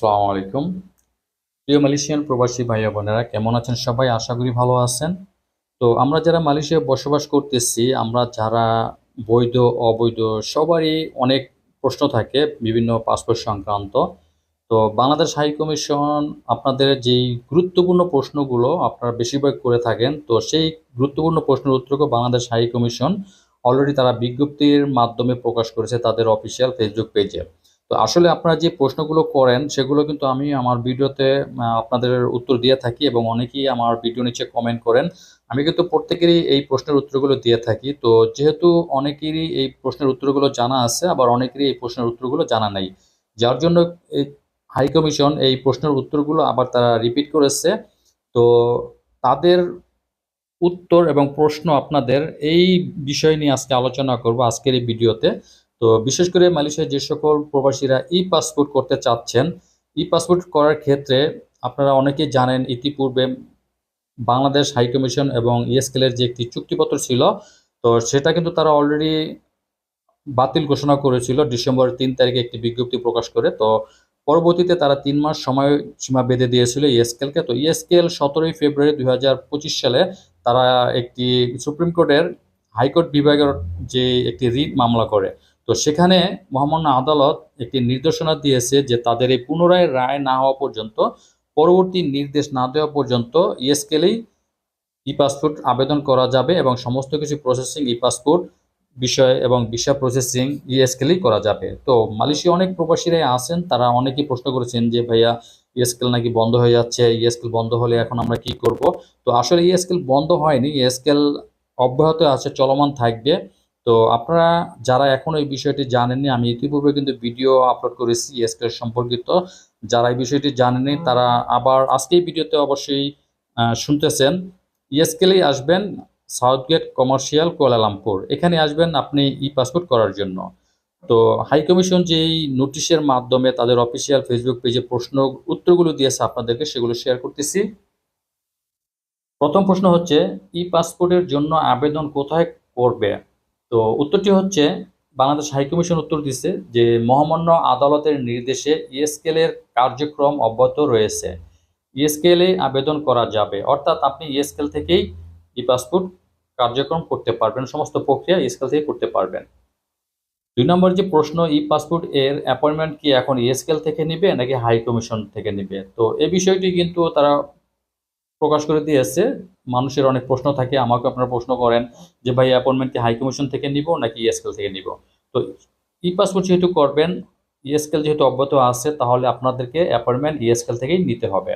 আসসালামু আলাইকুম। প্রিয় মালয়েশিয়ান প্রবাসী ভাইয়া বোনেরা, কেমন আছেন সবাই? আশা করি ভালো আছেন। তো আমরা যারা মালয়েশিয়ায় বসবাস করতেছি, আমরা যারা বৈধ, অবৈধ সবারই অনেক প্রশ্ন থাকে, বিভিন্ন পাসপোর্ট সংক্রান্ত। তো বাংলাদেশ হাই কমিশন আপনাদের যেই গুরুত্বপূর্ণ প্রশ্নগুলো আপনারা বেশিরভাগ করে থাকেন, তো সেই গুরুত্বপূর্ণ প্রশ্নের উত্তরকে বাংলাদেশ হাই কমিশন অলরেডি তারা বিজ্ঞপ্তির মাধ্যমে প্রকাশ করেছে তাদের অফিসিয়াল ফেসবুক পেজে। তো আসলে আপনারা যে প্রশ্নগুলো করেন, সেগুলো কিন্তু আমি আমার ভিডিওতে আপনাদের উত্তর দিয়ে থাকি এবং অনেকেই আমার ভিডিও নিচে কমেন্ট করেন। আমি কিন্তু প্রত্যেকেরই এই প্রশ্নের উত্তরগুলো দিয়ে থাকি। তো যেহেতু অনেকেরই এই প্রশ্নের উত্তরগুলো জানা আছে, আবার অনেকেরই এই প্রশ্নের উত্তরগুলো জানা নেই। যার জন্য এই হাই কমিশন এই প্রশ্নের উত্তরগুলো আবার তারা রিপিট করেছে। তো তাদের উত্তর এবং প্রশ্ন আপনাদের এই বিষয় নিয়ে আজকে আলোচনা করব, আজকের এই ভিডিওতে। তো বিশেষ করে মালয়েশিয়ার যে সকল প্রবাসীরা ই পাসপোর্ট করতে চাচ্ছেন ই পাসপোর্ট করার ক্ষেত্রে আপনারা অনেকেই জানেন ইতিপূর্বে বাংলাদেশ হাই কমিশন এবং ইএসকেলের যে একটি চুক্তিপত্র ছিল, তো সেটা কিন্তু তারা অলরেডি বাতিল ঘোষণা করেছিল ডিসেম্বর তিন তারিখে একটি বিজ্ঞপ্তি প্রকাশ করে। তো পরবর্তীতে তারা তিন মাস সময় সীমা বেঁধে দিয়েছিল ইএসকেলকে তো ইএসকেল সতেরোই ফেব্রুয়ারি দু হাজার পঁচিশ সালে তারা একটি সুপ্রিম কোর্টের হাইকোর্ট বিভাগের যে একটি রিট মামলা করে। তো সেখানে মহামান্য আদালত একটি নির্দেশনা দিয়েছে যে তাদের এই পুনরায় রায় না হওয়া পর্যন্ত, পরবর্তী নির্দেশ না দেওয়া পর্যন্ত ইএসকেলেই ই পাসপোর্ট আবেদন করা যাবে এবং সমস্ত কিছু প্রসেসিং ই পাসপোর্ট বিষয় এবং ভিসা প্রসেসিং ইএসকেলেই করা যাবে। তো মালয়েশিয়া অনেক প্রবাসীরাই আছেন, তারা অনেকেই প্রশ্ন করেছেন যে, ভাইয়া, ইএসকেল নাকি বন্ধ হয়ে যাচ্ছে? ইএসকেল বন্ধ হলে এখন আমরা কি করব? তো আসলে ইএসকেল বন্ধ হয়নি, ইএসকেল অব্যাহত আছে, চলমান থাকবে। তো আপনারা যারা এখন এই বিষয়টি জানেননি, আমি ইতিপূর্বে কিন্তু ভিডিও আপলোড করেছি ইএসকেল সম্পর্কিত। যারা এই বিষয়টি জানেননি, তারা আবার আজকে এই ভিডিওতে অবশ্যই শুনতেছেন। ইএসকেলেই আসবেন সাউথগেট কমার্শিয়াল কুয়ালালামপুর। এখানে আসবেন আপনি ই পাসপোর্ট করার জন্য। তো হাই কমিশন যেই নোটিশের মাধ্যমে তাদের অফিসিয়াল ফেসবুক পেজে প্রশ্ন, উত্তরগুলো দিয়েছে আপনাদেরকে, সেগুলো শেয়ার করতেছি। প্রথম প্রশ্ন হচ্ছে ই পাসপোর্টের জন্য আবেদন কোথায় করবে? তো উত্তরটি হচ্ছে, বাংলাদেশ হাই কমিশন উত্তর দিচ্ছে যে মহামান্য আদালতের নির্দেশে ইএসকেলের কার্যক্রম অব্যাহত রয়েছে। ইএসকেলে আবেদন করা যাবে। অর্থাৎ আপনি ইএসকেল থেকেই ই পাসপোর্ট কার্যক্রম করতে পারবেন, সমস্ত প্রক্রিয়া ইএসকেল থেকে করতে পারবেন। দুই নম্বর যে প্রশ্ন, ই পাসপোর্ট এর অ্যাপয়েন্টমেন্ট কি এখন ইএসকেল থেকে নিবে নাকি হাই কমিশন থেকে নিবে? তো এই বিষয়টি কিন্তু তারা প্রকাশ করে দিয়েছে। মানুষের অনেক প্রশ্ন থাকে, আমাকে আপনারা প্রশ্ন করেন যে, ভাই অ্যাপয়েন্টমেন্ট কি হাই কমিশন থেকে নিব নাকি ইএসকেল থেকে নিব? তো ই পাসপোর্ট যেহেতু করবেন ইএসকেল যেহেতু অব্যাহত আছে, তাহলে আপনাদেরকে অ্যাপয়েন্টমেন্ট ইএসকেল থেকেই নিতে হবে।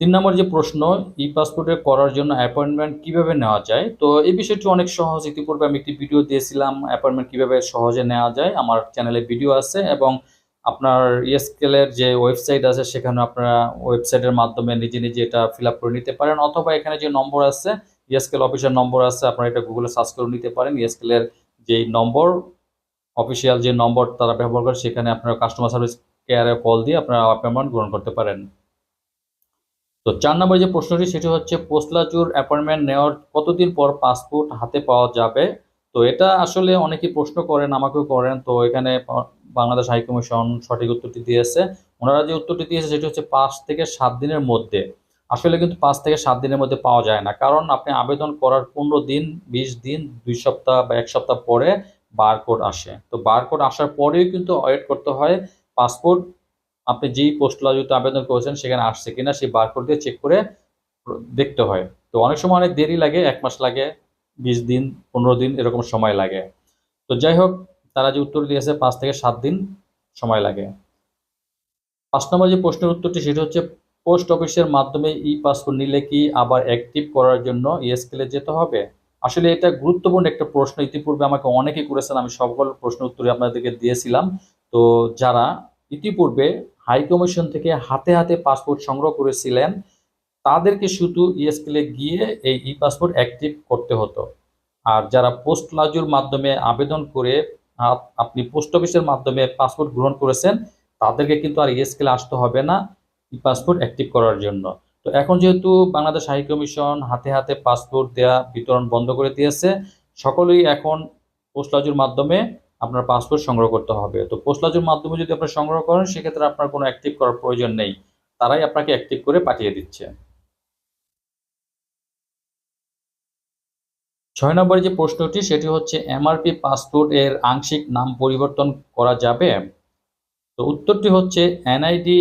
তিন নম্বর যে প্রশ্ন ই পাসপোর্টের করার জন্য অ্যাপয়েন্টমেন্ট কীভাবে নেওয়া যায়? তো এই বিষয়টি অনেক সহজ। ইতিপূর্বে আমি একটি ভিডিও দিয়েছিলাম অ্যাপয়েন্টমেন্ট কীভাবে সহজে নেওয়া যায়। আমার চ্যানেলে ভিডিও আছে এবং আপনার ইএসকেলের যে ওয়েবসাইট আছে, সেখানে আপনারা ওয়েবসাইটের মাধ্যমে নিজে নিজে এটা ফিল আপ করে নিতে পারেন। অথবা এখানে যে নম্বর আছে ইএসকেল অফিসের নম্বর আছে, আপনারা এটা গুগলে সার্চ করে নিতে পারেন। ইএসকেলের যে নম্বর, অফিসিয়াল যে নম্বর তারা ব্যবহার করে, সেখানে আপনারা কাস্টমার সার্ভিস কেয়ারে কল দিয়ে আপনারা অ্যাপয়েন্টমেন্ট গ্রহণ করতে পারেন। তো চার নম্বর যে প্রশ্নটি, সেটি হচ্ছে পোস্টলাজুর অ্যাপয়েন্টমেন্ট নেওয়ার কতদিন পর পাসপোর্ট হাতে পাওয়া যাবে? তো এটা আসলে অনেকেই প্রশ্ন করেন, আমাকেও করেন। তো এখানে বাংলাদেশ হাই কমিশন সঠিক উত্তরটি দিয়েছে। ওনারা যে উত্তরটি দিয়েছে সেটি হচ্ছে পাঁচ থেকে সাত দিনের মধ্যে। আসলে কিন্তু পাঁচ থেকে সাত দিনের মধ্যে পাওয়া যায় না। কারণ আপনি আবেদন করার পনেরো দিন, বিশ দিন, দুই সপ্তাহ বা এক সপ্তাহ পরে বারকোড আসে। তো বারকোড আসার পরেও কিন্তু ওয়েট করতে হয়, পাসপোর্ট আপনি যেই পোস্টলাজুতে আবেদন করেছেন সেখানে আসছে কিনা সেই বারকোড দিয়ে চেক করে দেখতে হয়। তো অনেক সময় অনেক দেরি লাগে, এক মাস লাগে। বিশ দিন, পনেরো দিন এরকম সময় লাগে। তো যাই হোক, তারা যে উত্তর দিয়েছে, পাঁচ থেকে সাত দিন সময় লাগে। পাঁচ নম্বর যে প্রশ্নের উত্তরটি, সেটা হচ্ছে, পোস্ট অফিসের মাধ্যমে ই পাসপোর্ট নিলে কি আবার অ্যাক্টিভ করার জন্য ইএসকেলে যেতে হবে? আসলে এটা গুরুত্বপূর্ণ একটা প্রশ্ন। ইতিপূর্বে আমাকে অনেকেই করেছেন, আমি সকল প্রশ্ন উত্তরে আপনাদেরকে দিয়েছিলাম। তো যারা ইতিপূর্বে হাই কমিশন থেকে হাতে হাতে পাসপোর্ট সংগ্রহ করেছিলেন তাদেরকে শুধু ইএসকেলে গিয়ে এই ই পাসপোর্ট অ্যাক্টিভ করতে হতো। আর যারা পোস্ট লাজুর মাধ্যমে আবেদন করে আপনি পোস্ট অফিসের মাধ্যমে পাসপোর্ট গ্রহণ করেছেন, তাদেরকে কিন্তু আর ইএসকেলে আসতে হবে না ই পাসপোর্ট অ্যাক্টিভ করার জন্য। তো এখন যেহেতু বাংলাদেশ হাই কমিশন হাতে হাতে পাসপোর্ট দেয়া বিতরণ বন্ধ করে দিয়েছে, সকলেই এখন পোস্ট লাজুর মাধ্যমে আপনার পাসপোর্ট সংগ্রহ করতে হবে। তো পোস্টলাজের মাধ্যমে যদি আপনি সংগ্রহ করেন, সেক্ষেত্রে আপনার কোনো অ্যাক্টিভ করার প্রয়োজন নেই। তারাই আপনাকে অ্যাক্টিভ করে পাঠিয়ে দিচ্ছে। ছয় নম্বর যে প্রশ্নটি, সেটি হচ্ছে, এমআরপি পাসপোর্ট এর আংশিক নাম পরিবর্তন করা যাবে? তো উত্তরটি হচ্ছে, এনআইডি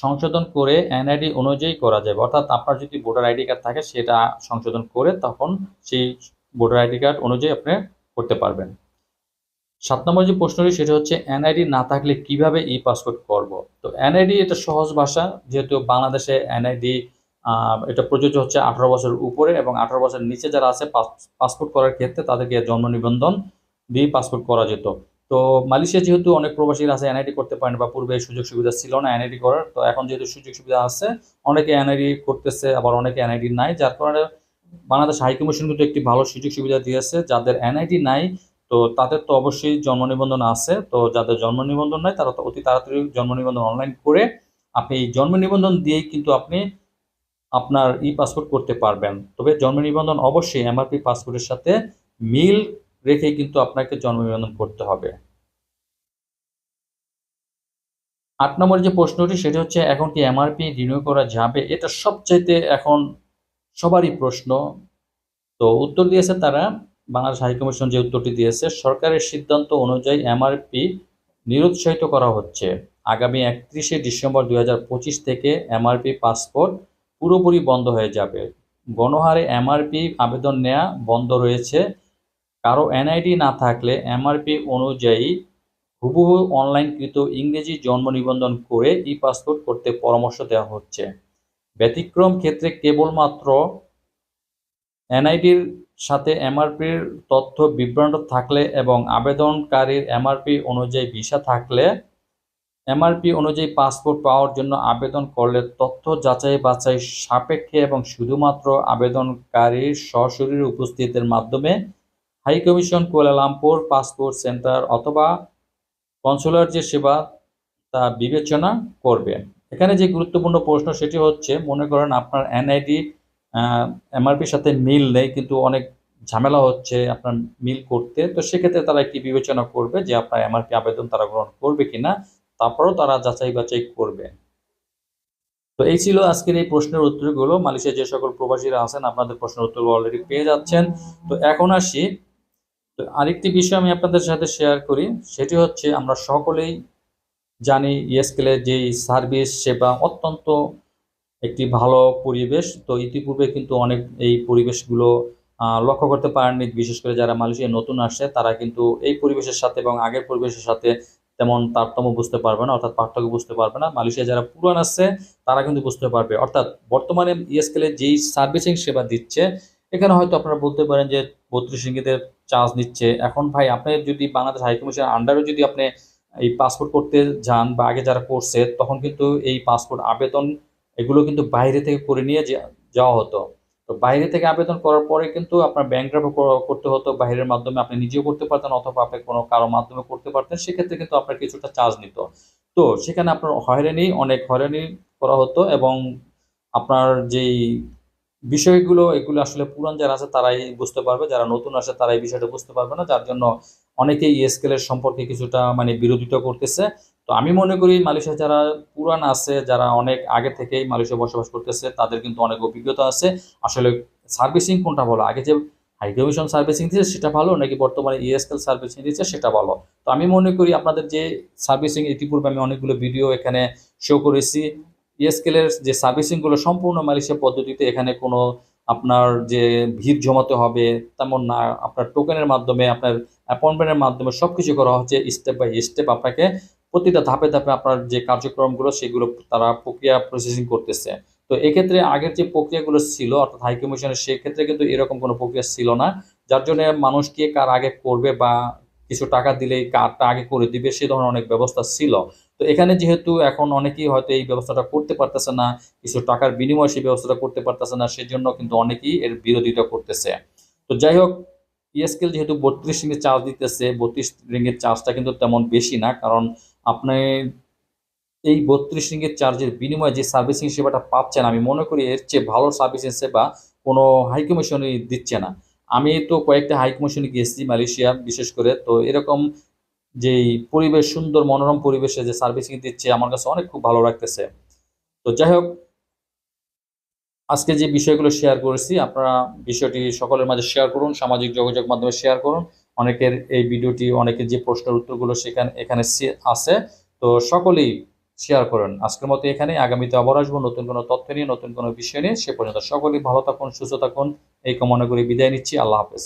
সংশোধন করে এনআইডি অনুযায়ী করা যাবে। অর্থাৎ আপনার যদি ভোটার আইডি কার্ড থাকে, সেটা সংশোধন করে তখন সেই ভোটার আইডি কার্ড অনুযায়ী আপনি করতে পারবেন। সাত নম্বর যে প্রশ্নটি, সেটি হচ্ছে, এনআইডি না থাকলে কীভাবে ই পাসপোর্ট করব? তো এনআইডি এটা সহজ ভাষা, যেহেতু বাংলাদেশে এনআইডি এটা প্রযোজ্য হচ্ছে আঠারো বছর উপরে এবং আঠারো বছরের নিচে যারা আছে পাসপোর্ট করার ক্ষেত্রে তাদেরকে জন্ম নিবন্ধন দিয়ে পাসপোর্ট করা যেত। তো মালয়েশিয়া যেহেতু অনেক প্রবাসীরা আছে এনআইডি করতে পারেন বা পূর্বে সুযোগ সুবিধা ছিল না এনআইডি করার, তো এখন যেহেতু সুযোগ সুবিধা আছে, অনেকে এনআইডি করতেছে, আবার অনেকে এনআইডি নাই, যার কারণে বাংলাদেশ হাইকমিশন কিন্তু একটি ভালো সুযোগ সুবিধা দিয়েছে। যাদের এনআইডি নাই, তো তাদের তো অবশ্যই জন্ম নিবন্ধন আছে। তো যাদের জন্ম নিবন্ধন নাই, তারা তো অতি তাড়াতাড়ি জন্ম নিবন্ধন অনলাইন করে আপনি জন্ম নিবন্ধন দিয়েই কিন্তু আপনি আপনার ই পাসপোর্ট করতে পারবেন। তবে জন্ম নিবন্ধন অবশ্যই এমআরপি পাসপোর্টের সাথে মিল রেখে কিন্তু আপনাকে জন্ম নিবন্ধন করতে হবে। আট নম্বর যে প্রশ্নটি, সেটি হচ্ছে, এখন কি এমআরপি রিনিউ করা যাবে? এটা সবচাইতে এখন সবারই প্রশ্ন। তো উত্তর দিয়েছে তারা, বাংলাদেশ হাইকমিশন যে উত্তরটি দিয়েছে, সরকারের সিদ্ধান্ত অনুযায়ী এমআরপি নিরুৎসাহিত করা হচ্ছে। আগামী একত্রিশে ডিসেম্বর দুই হাজার পঁচিশ থেকে এমআরপি পাসপোর্ট পুরোপুরি বন্ধ হয়ে যাবে। গণহারে এমআরপি আবেদন নেওয়া বন্ধ রয়েছে। কারও এনআইডি না থাকলে এমআরপি অনুযায়ী হুবহু অনলাইনকৃত ইংরেজি জন্ম নিবন্ধন করে ই পাসপোর্ট করতে পরামর্শ দেওয়া হচ্ছে। ব্যতিক্রম ক্ষেত্রে কেবলমাত্র এনআইডির সাথে এমআরপির তথ্য বিভ্রান্ত থাকলে এবং আবেদনকারীর এমআরপি অনুযায়ী ভিসা থাকলে এমআরপি অনুযায়ী পাসপোর্ট পাওয়ার জন্য আবেদন করলে তথ্য যাচাই বাছাই সাপেক্ষে এবং শুধুমাত্র আবেদনকারীর সশরীর উপস্থিতির মাধ্যমে high commission Kuala Lumpur passport centre অথবা কনসুলার যে সেবা তা বিবেচনা করবে। এখানে যে গুরুত্বপূর্ণ প্রশ্ন সেটি হচ্ছে, মনে করেন আপনার এনআইডি এমআরপির সাথে মিল নেই, কিন্তু অনেক ঝামেলা হচ্ছে আপনার মিল করতে। তো সেক্ষেত্রে তারা একটি বিবেচনা করবে যে আপনার এমআরপি আবেদন তারা গ্রহণ করবে কিনা। তারপরেও তারা যাচাই বাছাই করবে। তো এই ছিল আজকের এই প্রশ্নের উত্তরগুলো। মালয়েশিয়া যে সকল প্রবাসীরা আছেন, আপনাদের প্রশ্নের উত্তরগুলো অলরেডি পেয়ে যাচ্ছেন। তো এখন আসি। তো আরেকটি বিষয় আমি আপনাদের সাথে শেয়ার করি। সেটি হচ্ছে, আমরা সকলেই জানি ইএসকেলের যেই সার্ভিস সেবা অত্যন্ত একটি ভালো পরিবেশ। তো ইতিপূর্বে কিন্তু অনেক এই পরিবেশগুলো লক্ষ্য করতে পারেননি। বিশেষ করে যারা মালয়েশিয়া নতুন আসে তারা কিন্তু এই পরিবেশের সাথে এবং আগের পরিবেশের সাথে তেমন তারতম্য বুঝতে পারবে না, অর্থাৎ পার্থক্য বুঝতে পারবে না। মালয়েশিয়া যারা পুরান আছে, তারা কিন্তু বুঝতে পারবে। অর্থাৎ বর্তমানে ইএসকেলের যেই সার্ভিসিং সেবা দিচ্ছে, এখানে হয়তো আপনারা বলতে পারেন যে বত্রিশ রিঙ্গিতের চার্জ নিচ্ছে। এখন ভাই, আপনি যদি বাংলাদেশ হাইকমিশনের আন্ডারে যদি আপনি এই পাসপোর্ট করতে যান বা আগে যারা করছে, তখন কিন্তু এই পাসপোর্ট আবেদন, এগুলো কিন্তু বাইরে থেকে করে নিয়ে যাওয়া হতো। তো বাইরে থেকে আবেদন করার পরে কিন্তু আপনার ব্যাংক করতে হতো, বাইরের মাধ্যমে আপনি নিজেও করতে পারতেন অথবা আপনি কোনো কারও মাধ্যমে করতে পারতেন, সেক্ষেত্রে কিন্তু আপনার কিছুটা চার্জ নিত। তো সেখানে আপনার হয়রানি, অনেক হয়রানি করা হতো এবং আপনার যেই বিষয়গুলো, এগুলো আসলে পুরান যারা আছে তারাই বুঝতে পারবে, যারা নতুন আসে তারা এই বিষয়টা বুঝতে পারবে না, যার জন্য অনেকেই ইএসকেলের সম্পর্কে কিছুটা মানে বিরোধিতা করতেছে। তো আমি মনে করি মালয়েশিয়া যারা পুরান আছে, যারা অনেক আগে থেকেই মালয়েশিয়া বসবাস করতেছে, তাদের কিন্তু অনেক অভিজ্ঞতা আছে। আসলে সার্ভিসিং কোনটা ভালো? আগে যে হাই কমিশন সার্ভিসিং দিচ্ছে সেটা ভালো, নাকি বর্তমানে ইএসকেল সার্ভিসিং দিচ্ছে সেটা ভালো? তো আমি মনে করি আপনাদের যে সার্ভিসিং, ইতিপূর্বে আমি অনেকগুলো ভিডিও এখানে শো করেছি। ইএসকেলের যে সার্ভিসিংগুলো সম্পূর্ণ মালয়েশিয়া পদ্ধতিতে এখানে কোনো আপনার যে ভিড় জমাতে হবে তেমন না। আপনার টোকেনের মাধ্যমে, আপনার অ্যাপয়েন্টমেন্টের মাধ্যমে সব কিছু করা হচ্ছে স্টেপ বাই স্টেপ আপনাকে প্রতিটা ধাপে ধাপে আপনার যে কার্যক্রমগুলো, সেগুলো তারা প্রক্রিয়া প্রসেসিং করতেছে। তো এক্ষেত্রে আগের যে প্রক্রিয়াগুলো ছিল, অর্থাৎ হাই কমিশনের সেক্ষেত্রে কিন্তু এরকম কোনো প্রক্রিয়া ছিল না। যার জন্য মানুষ কে কার আগে করবে বা কিছু টাকা দিলেই কারটা আগে করে দিবে, সে ধরনের অনেক ব্যবস্থা ছিল। তো এখানে যেহেতু এখন অনেকেই হয়তো এই ব্যবস্থাটা করতে পারতেছে না, কিছু টাকার বিনিময়ে সেই ব্যবস্থাটা করতে পারতেছে না, সেজন্য কিন্তু অনেকেই এর বিরোধিতা করতেছে। তো যাই হোক ইএসকেল যেহেতু বত্রিশ রিঙ্গের চার্জ দিতেছে, বত্রিশ রিঙ্গের চার্জটা কিন্তু তেমন বেশি না, কারণ আপনি এই বত্রিশ রিঙ্গের চার্জের বিনিময়ে যে সার্ভিসিং সেবাটা পাচ্ছেন, আমি মনে করি এর চেয়ে ভালো সার্ভিসিং সেবা কোনো হাই দিচ্ছে না। আমি তো কয়েকটা হাই কমিশনে গিয়েছি মালয়েশিয়া, বিশেষ করে। তো এরকম যেই পরিবেশ, সুন্দর মনোরম পরিবেশে যে সার্ভিসিং দিচ্ছে, আমার কাছে অনেক খুব ভালো লাগতেছে। তো যাই হোক, আজকে যে বিষয়গুলো শেয়ার করেছি, আপনারা বিষয়টি সকলের মাঝে শেয়ার করুন, সামাজিক যোগাযোগ মাধ্যমে শেয়ার করুন। অনেকের এই ভিডিওটি, অনেকের যে প্রশ্নের উত্তরগুলো সেখানে, এখানে আছে। তো সকলেই শেয়ার করেন। আজকের মতো এখানে আগামীতে আবার আসব নতুন কোনো তথ্য নিয়ে, নতুন কোনো বিষয় নিয়ে। সে পর্যন্ত সকলেই ভালো থাকুন, সুস্থ থাকুন। এই কামনা করে বিদায় নিচ্ছি। আল্লাহ হাফেজ।